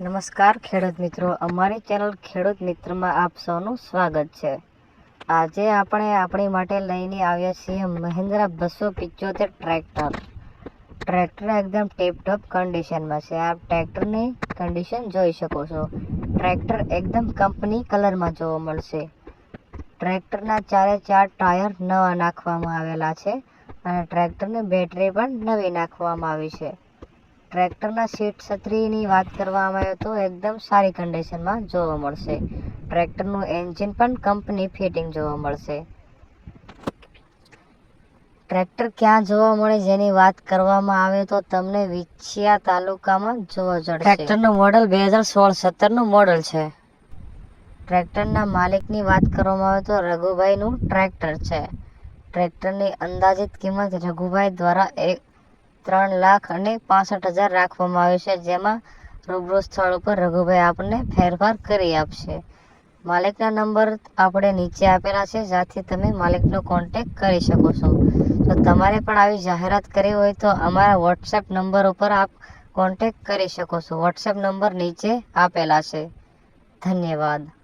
નમસ્કાર ખેડૂત મિત્રો, અમારી ચેનલ ખેડૂત મિત્રમાં આપ સૌનું સ્વાગત છે. આજે આપણે આપણી માટે લઈને આવ્યા છીએ મહિન્દ્રા બસો પિચોતેર ટ્રેક્ટર. ટ્રેક્ટર એકદમ ટીપટોપ કન્ડિશનમાં છે. આપ ટ્રેક્ટરની કન્ડિશન જોઈ શકો છો. ટ્રેક્ટર એકદમ કંપની કલરમાં જોવા મળશે. ટ્રેક્ટરના ચારે ચાર ટાયર નવા નાખવામાં આવેલા છે અને ટ્રેક્ટરની બેટરી પણ નવી નાખવામાં આવી છે. ટ્રેક્ટરના સીટ છત્રીની વાત કરવામાં આવે તો એકદમ સારી કન્ડિશનમાં જોવા મળશે. ટ્રેક્ટરનું એન્જિન પણ કંપની ફિટિંગ જોવા મળશે. ટ્રેક્ટર ક્યાં જોવા મળે જેની વાત કરવામાં આવે તો તમને વિછિયા તાલુકામાં જોવા જડશે. ટ્રેક્ટરનું મોડલ બે હજાર સોળ સત્તરનું મોડલ છે. ટ્રેક્ટરના માલિકની વાત કરવામાં આવે તો રઘુભાઈનું ટ્રેક્ટર છે. ટ્રેક્ટરની અંદાજિત કિંમત રઘુભાઈ દ્વારા એક ત્રણ લાખ અને પાસઠ હજાર રાખવામાં આવ્યું છે, જેમાં રૂબરૂ સ્થળ ઉપર રઘુભાઈ આપને ફેરફાર કરી આપશે. માલિકના નંબર આપણે નીચે આપેલા છે, જ્યાંથી તમે માલિકનો કોન્ટેક કરી શકો છો. તો તમારે પણ આવી જાહેરાત કરવી હોય તો અમારા વોટ્સએપ નંબર ઉપર આપ કોન્ટેક કરી શકો છો. વોટ્સએપ નંબર નીચે આપેલા છે. ધન્યવાદ.